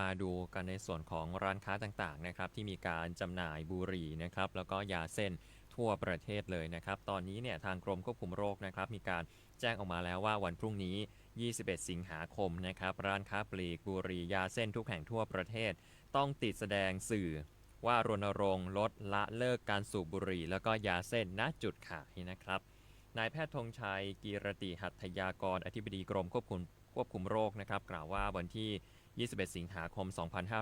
มาดูกันในส่วนของร้านค้าต่างๆนะครับที่มีการจำหน่ายบุหรี่นะครับแล้วก็ยาเส้นทั่วประเทศเลยนะครับ ตอนนี้เนี่ยทางกรมควบคุมโรคนะครับมีการแจ้งออกมาแล้วว่าวันพรุ่งนี้ 21 สิงหาคมนะครับร้านค้าปลีกบุหรี่ยาเส้นทุกแห่งทั่วประเทศ ต้องติดแสดงสื่อว่ารณรงค์ลดละเลิกการสูบบุหรี่ แล้วก็ยาเส้นณจุดขายนะครับนายแพทย์ธงชัยกีรติหัตถยากร อธิบดีกรมควบคุมควบคุมโรคนะครับกล่าวว่าวันที่ 21 สิงหาคม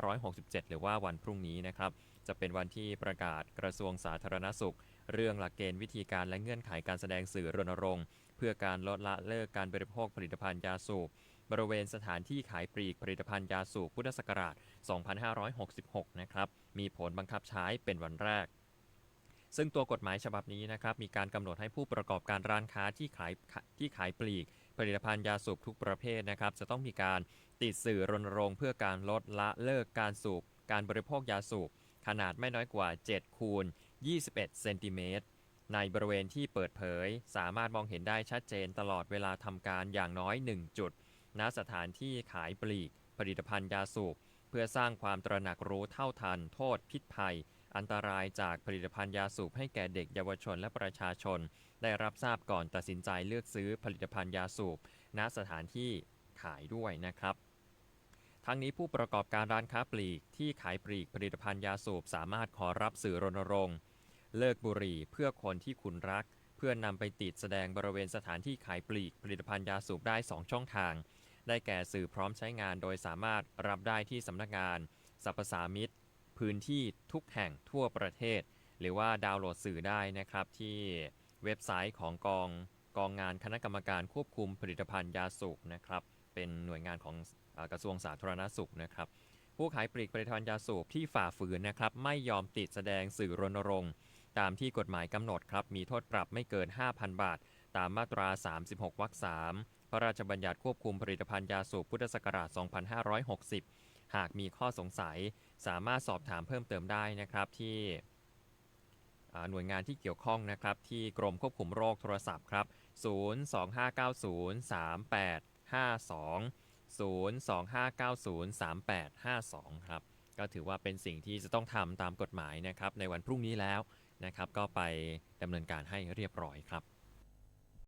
2567 หรือว่าวันพรุ่งนี้นะครับ จะเป็นวันที่ประกาศกระทรวงสาธารณสุข เรื่องหลักเกณฑ์วิธีการและเงื่อนไขการแสดงสื่อรณรงค์ เพื่อการลดละเลิกการบริโภคผลิตภัณฑ์ยาสูบบริเวณสถานที่ขายปลีกผลิตภัณฑ์ยาสูบพุทธศักราช 2566 นะครับ มีผลบังคับใช้เป็นวันแรก ซึ่งตัวกฎหมายฉบับนี้นะครับ มีการกำหนดให้ผู้ประกอบการร้านค้าที่ขายที่ขายปลีก ผลิตภัณฑ์ยาสูบทุกประเภทนะครับ จะต้องมีการ ติดสื่อรณรงค์เพื่อการลดละเลิกการสูบการบริโภคยาสูบขนาดไม่น้อยกว่า 7 คูณ 21 เซนติเมตร ในบริเวณที่เปิดเผย สามารถมองเห็นได้ชัดเจนตลอดเวลาทำการอย่างน้อย 1 จุด ณ สถานที่ขายปลีก ผลิตภัณฑ์ยาสูบ เพื่อสร้างความตระหนักรู้เท่าทัน โทษพิษภัย อันตรายจากผลิตภัณฑ์ยาสูบให้แก่เด็กเยาวชนและประชาชน ได้รับทราบก่อนตัดสินใจเลือกซื้อผลิตภัณฑ์ยาสูบ ณ สถานที่ขายด้วยนะครับ ทั้งนี้ผู้ประกอบการร้านค้าปลีกที่ขายปลีกผลิตภัณฑ์ยาสูบสามารถขอรับสื่อรณรงค์ เลิกบุหรี่เพื่อคนที่คุณรัก เพื่อนนำไปติดแสดงบริเวณสถานที่ขายปลีกผลิตภัณฑ์ยาสูบได้ 2 ช่องทาง ได้แก่สื่อพร้อมใช้งานโดยสามารถรับได้ที่สำนักงานสรรพสามิตพื้นที่ทุกแห่งทั่วประเทศ หรือว่าดาวน์โหลดสื่อได้นะครับที่เว็บไซต์ของกองกองงานคณะกรรมการควบคุมผลิตภัณฑ์ยาสูบนะครับ เป็นหน่วยงานของอกระทรวงสาธารณสุขนะครับ ผู้ขายปลีกผลิตภัณฑ์ยาสูบที่ฝ่าฝืนนะครับ ไม่ยอมติดแสดงสื่อรณรงค์ ตามที่กฎหมายกำหนดครับ มีโทษปรับไม่เกิน 5,000 บาท ตามมาตรา 36วรรค3พระราชบัญญัติควบคุมผลิตภัณฑ์ยาสูบพุทธศักราช 2560 หากมีข้อสงสัย สามารถสอบถามเพิ่มเติมได้นะครับที่หน่วยงานที่เกี่ยวข้องนะครับ ที่กรมควบคุมโรคโทรศัพท์ครับ 0259038 025903852 ครับ ก็ถือว่าเป็นสิ่งที่จะต้องทำตามกฎหมายนะครับในวันพรุ่งนี้แล้วนะครับ ก็ไปดำเนินการให้เรียบร้อยครับ